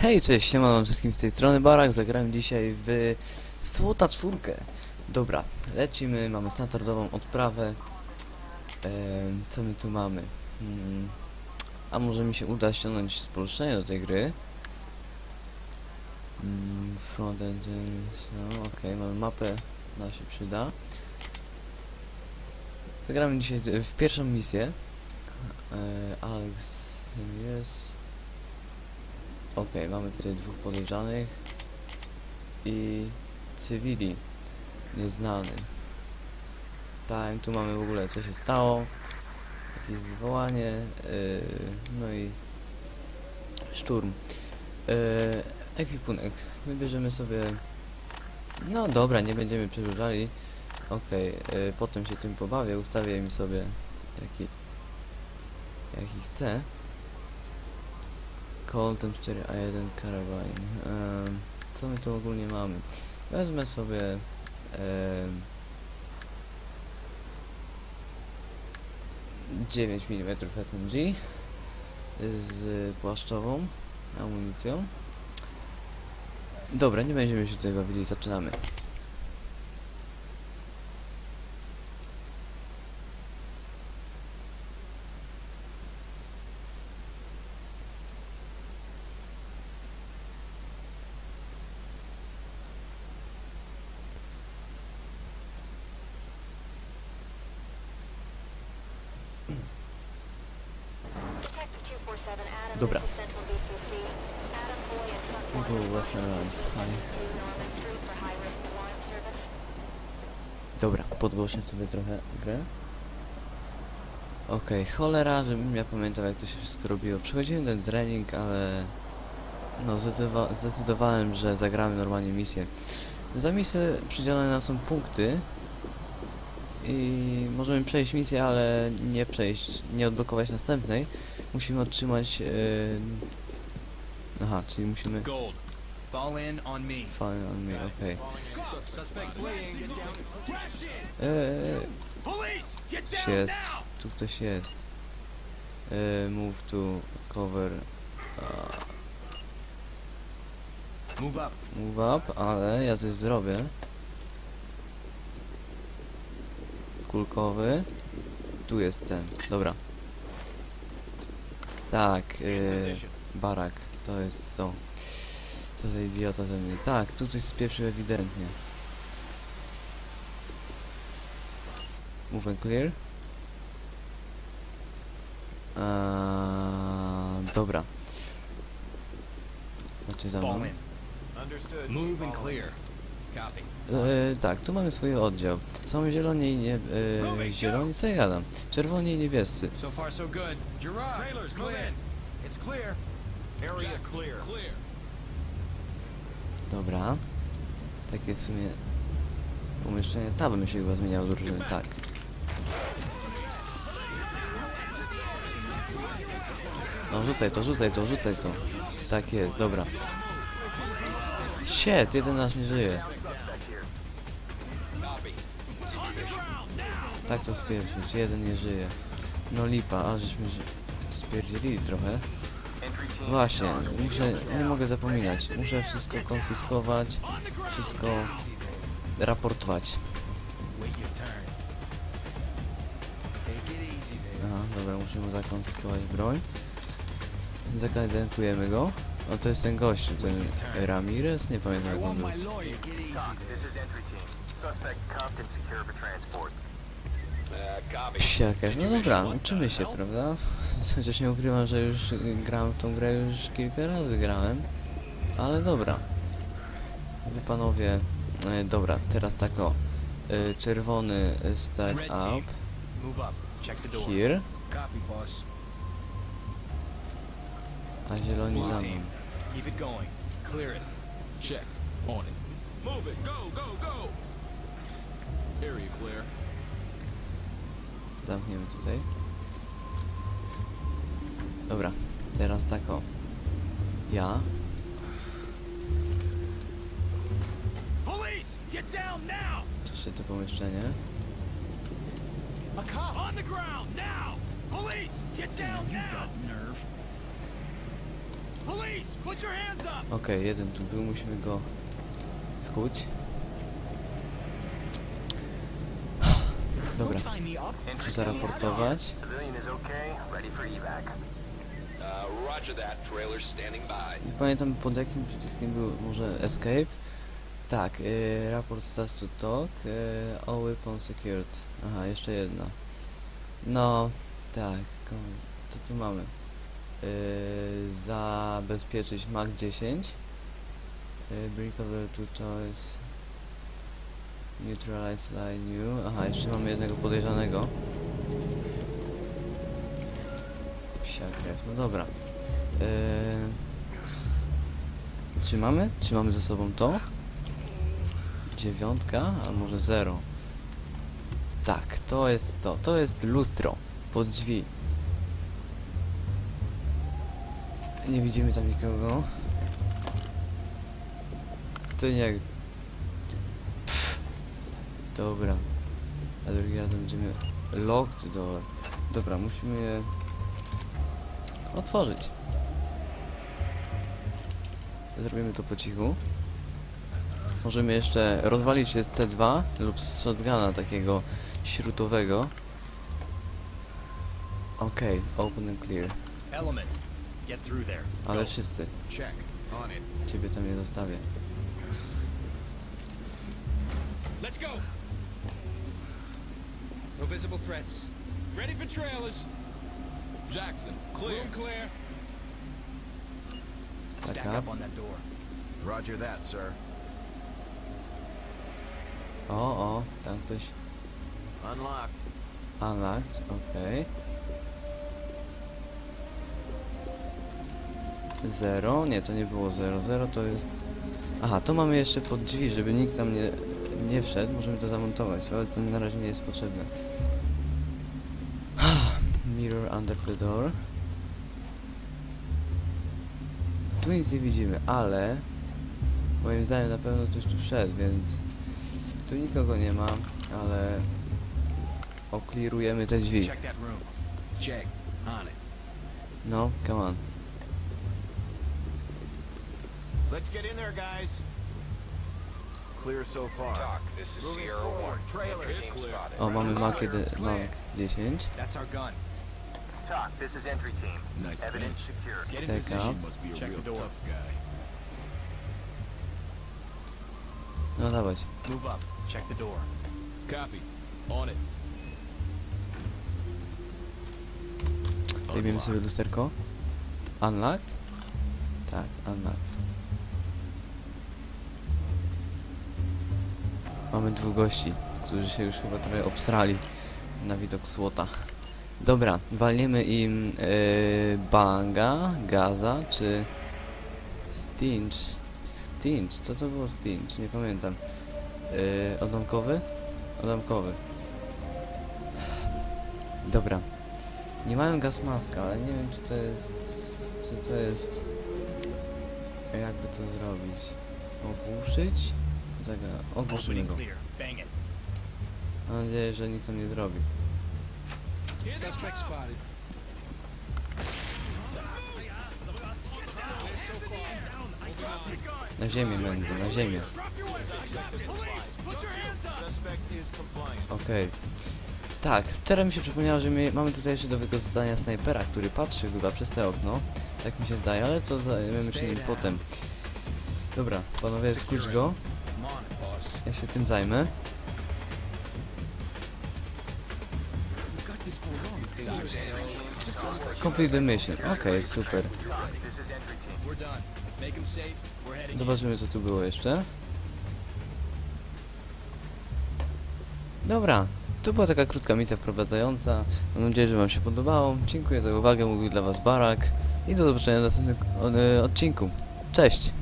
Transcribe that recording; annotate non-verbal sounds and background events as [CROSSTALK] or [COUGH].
Hej, cześć, siemano wszystkim z tej strony Barak, zagrałem dzisiaj w Słota czwórkę. Dobra, lecimy, mamy standardową odprawę. Em, co my tu mamy? Hmm. A może mi się uda ściągnąć spolszczenie do tej gry? Mm, frontend, no okej, mamy mapę, ona się przyda. Zagramy dzisiaj w pierwszą misję. E, Alex jest... Okej, mamy tutaj dwóch podejrzanych i cywili nieznany. Tak, tu mamy w ogóle co się stało, jakieś zwołanie, yy, no i szturm. Yy, ekwipunek. Wybierzemy sobie... No dobra, nie będziemy przedłużali. Okej, yy, potem się tym pobawię, ustawię mi sobie jaki, jaki chcę. Colt M4A1 Carabine. Ehm, co my tu ogólnie mamy? Wezmę sobie em, 9 mm SMG z płaszczową amunicją. Dobra, nie będziemy się tutaj bawili, zaczynamy. Service. Dobra, podgłośnię sobie trochę grę. Okej, cholera, żebym ja pamiętał jak to się wszystko robiło. Przechodziłem ten trening, ale... No, zdecydowa zdecydowałem, że zagramy normalnie misję. Za misję przydzielone nam są punkty. I możemy przejść misję, ale nie przejść, nie odblokować następnej. Musimy otrzymać... Yy... Aha, czyli musimy... Gold. Fall in on me. Fine on me, okej. Fleeing. Eee, jest, tu ktoś jest. Yy, move to cover. Uh, Move up. move up, ale ja coś zrobię. Kulkowy. Tu jest ten, dobra. Tak, yy, barak, to jest to. Co za idiota ze mnie. Tak, tu coś spieprzył ewidentnie. Move and clear. Eee, dobra. Znaczy za mną. Move and clear. E, tak, tu mamy swój oddział. Są zieloni i nie... E, zieloni? Co ja gadam? Czerwoni i niebiescy. Dobra. Takie w sumie... Pomieszczenie... Ta bym się chyba zmieniał drużyny, tak. No rzucaj to, rzucaj to, rzucaj to. Tak jest, dobra. Shit, jeden nasz nie żyje. Tak to spieprzyć, jeden nie żyje. No lipa, a żeśmy spierdzielili trochę. Właśnie, muszę, nie mogę zapominać. Muszę wszystko konfiskować, wszystko raportować. Aha, dobra, musimy zakonfiskować broń. Zakadenkujemy go. O, to jest ten gościu, ten Ramirez? Nie pamiętam jak on był. Psiakę. No dobra, uczymy się, prawda? [LAUGHS] Chociaż nie ukrywam, że już gram w tą grę, już kilka razy grałem. Ale dobra. Wy panowie... E, dobra, teraz tak o. E, czerwony start up. Here. A zieloni za mną. team. Keep it going. Clear it. Check. On it. Move it. Go, go, go. Area clear. Zamkniemy tutaj. Dobra, teraz tak o. Ja. Police, get down now. Czyszczę to pomieszczenie. A cop on the ground now. Police, get down now. You got nerve. Police, put your hands up! Okej, jeden tu był, musimy go skuć. Dobra, Don't tie me up. muszę Entry team, zaraportować. Civilian is okay, ready for evac. Uh, roger that. Trailer's standing by. Nie pamiętam pod jakim przyciskiem był, może escape? Tak, y, raport status to talk, y, all weapons secured. Aha, jeszcze jedna. No, tak, ko- co mamy? Y, zabezpieczyć Mac 10. Y, bring over two toys. Neutralize line. Aha, jeszcze mamy jednego podejrzanego. Psia krew, no dobra. Yy... Czy mamy? Czy mamy ze sobą to? Dziewiątka, a może zero? Tak, to jest to. To jest lustro. Pod drzwi. Nie widzimy tam nikogo. To nie... Dobra. A drugi raz będziemy... Locked door. Dobra, musimy je... Otworzyć. Zrobimy to po cichu. Możemy jeszcze rozwalić się z C2 lub z shotguna takiego śrutowego. Okej, open and clear. Element, get through there. Ale wszyscy. Check. On it. Ciebie tam nie zostawię. Let's go. No visible threats. Ready for trailers. Jackson, clear. Room clear. Stack Stack up. up on that door. Roger that, sir. O, o, tam ktoś Unlocked. unlocked, okej. Zero, nie, to nie było zero, zero to jest... Aha, to mamy jeszcze pod drzwi, żeby nikt tam nie, nie wszedł, możemy to zamontować, ale to na razie nie jest potrzebne. Mirror under the door. Tu nic nie widzimy, ale moim zdaniem na pewno ktoś tu wszedł, więc tu nikogo nie ma, ale oklirujemy te drzwi. No, come on. Let's get in there, guys. Clear so far. Doc, this is Moving Sierra forward. 1. Trailer. Entry It's team clear. spotted. O, mamy clear. Mac 10. That's our gun. Talk, this is entry team. Nice Evidence pinch. secured. Get in Take position. up. Must be a Check real the door. tough guy. No dawać. Move up. Check the door. Copy. On it. Wyjmiemy sobie lusterko. Unlocked? Tak, unlocked. Mamy dwóch gości, którzy się już chyba trochę obsrali na widok słota. Dobra, walniemy im yy, banga, gaza, czy stinch. Stinch, co to było stinch? Nie pamiętam. Yy, odłamkowy? Odłamkowy. Dobra. Nie mają gaz maska, ale nie wiem czy to jest... czy to jest... Jakby to zrobić? Ogłuszyć? Zaga... Go. it. Mam nadzieję, że nic nam nie zrobi. Na ziemię będę, na ziemię. Okej. Tak, teraz mi się przypomniało, że my mamy tutaj jeszcze do wykorzystania snajpera, który patrzy chyba przez te okno. Tak mi się zdaje, ale to zajmiemy się nim potem. Dobra, panowie, skuć go. Się tym zajmę. Complete the mission. Okej, super. Zobaczymy co tu było jeszcze. Dobra, to była taka krótka misja wprowadzająca. Mam nadzieję, że Wam się podobało. Dziękuję za uwagę, mówił dla Was Barak i do zobaczenia w następnym e, odcinku. Cześć!